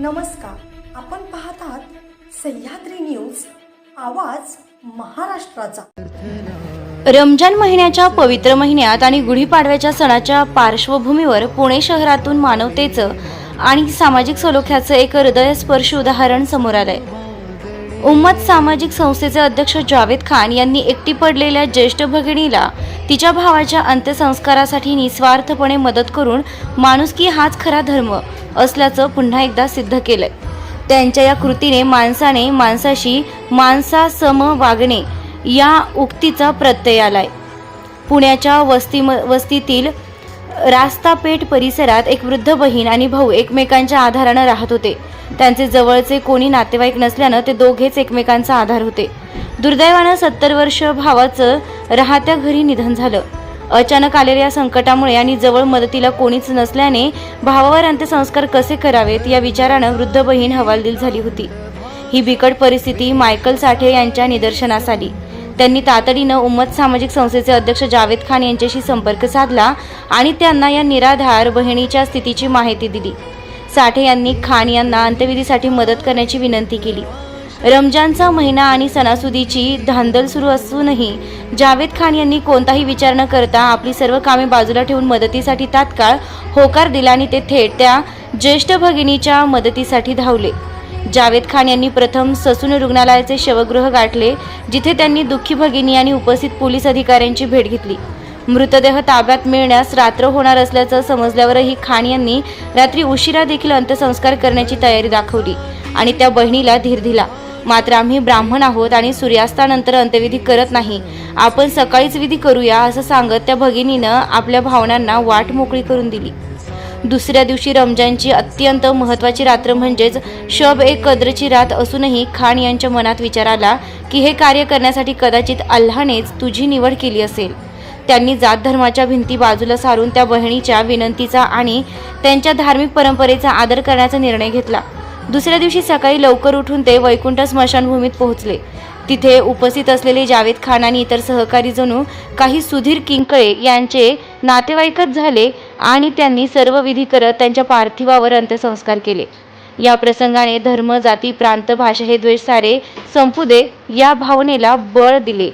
नमस्कार. आपण पाहत आहात सह्याद्री न्यूज आवाज महाराष्ट्राचा. रमजान महिन्याच्या पवित्र महिन्यात आणि गुढीपाडव्याच्या सणाच्या पार्श्वभूमीवर पुणे शहरातून मानवतेचं आणि सामाजिक सलोख्याचं एक हृदयस्पर्शी उदाहरण समोर आलंय. उम्मत सामाजिक संस्थेचे अध्यक्ष जावेद खान यांनी एकटी पडलेल्या ज्येष्ठ भगिनीला तिच्या भावाच्या अंत्यसंस्कारासाठी निस्वार्थपणे मदत करून माणुसकी हाच खरा धर्म असल्याचं पुन्हा एकदा सिद्ध केलंय. त्यांच्या या कृतीने माणसाने माणसाशी माणसासम वागणे या उक्तीचा प्रत्यय आलाय. पुण्याच्या वस्ती वस्तीतील रास्तापेठ परिसरात एक वृद्ध बहीण आणि भाऊ एकमेकांच्या आधारानं राहत होते. त्यांचे जवळचे कोणी नातेवाईक नसल्यानं ते दोघेच एकमेकांचा आधार होते. दुर्दैवानं सत्तर वर्ष भावाचं राहत्या घरी निधन झालं. अचानक आलेल्या संकटामुळे आणि जवळ मदतीला कोणीच नसल्याने भावावर अंत्यसंस्कार कसे करावेत या विचारानं वृद्ध बहीण हवालदिल झाली होती. ही बिकट परिस्थिती मायकल साठे यांच्या निदर्शनास आली. त्यांनी तातडीनं उम्मत सामाजिक संस्थेचे अध्यक्ष जावेद खान यांच्याशी संपर्क साधला आणि त्यांना या निराधार बहिणीच्या स्थितीची माहिती दिली. साठे यांनी खान यांना अंत्यविधीसाठी मदत करण्याची विनंती केली. रमजानचा महिना आणि सणासुदीची धांदल सुरू असूनही जावेद खान यांनी कोणताही विचार न करता आपली सर्व कामे बाजूला ठेवून मदतीसाठी तात्काळ होकार दिला आणि ते थेट त्या ज्येष्ठ भगिनीच्या मदतीसाठी धावले. जावेद खान यांनी प्रथम ससून रुग्णालयाचे शवगृह गाठले जिथे त्यांनी दुःखी भगिनी आणि उपस्थित पोलीस अधिकाऱ्यांची भेट घेतली. मृतदेह ताब्यात मिळण्यास रात्र होणार असल्याचं समजल्यावरही खान यांनी रात्री उशिरा देखील अंत्यसंस्कार करण्याची तयारी दाखवली आणि त्या बहिणीला धीर दिला. मात्र आम्ही ब्राह्मण आहोत आणि सूर्यास्तानंतर अंत्यविधी करत नाही. आपण सकाळीच विधी करूया असं सांगत त्या भगिनीनं आपल्या भावनांना वाट मोकळी करून दिली. दुसऱ्या दिवशी रमजानची अत्यंत महत्त्वाची रात्र म्हणजेच शब एक कद्रची रात असूनही खान यांच्या मनात विचार आला की हे कार्य करण्यासाठी कदाचित अल्लानेच तुझी निवड केली असेल. त्यांनी जात धर्माच्या भिंती बाजूला सारून त्या बहिणीच्या विनंतीचा आणि त्यांच्या धार्मिक परंपरेचा आदर करण्याचा निर्णय घेतला. दुसऱ्या दिवशी सकाळी लवकर उठून ते वैकुंठ स्मशानभूमीत पोहोचले. तिथे उपस्थित असलेले जावेद खान आणि इतर सहकारी जणू काही सुधीर किंकळे यांचे नातेवाईकच झाले आणि त्यांनी सर्व विधी करत त्यांच्या पार्थिवावर अंत्यसंस्कार केले. या प्रसंगाने धर्म जाती प्रांत भाषा हे द्वेष सारे संपू दे या भावनेला बळ दिले.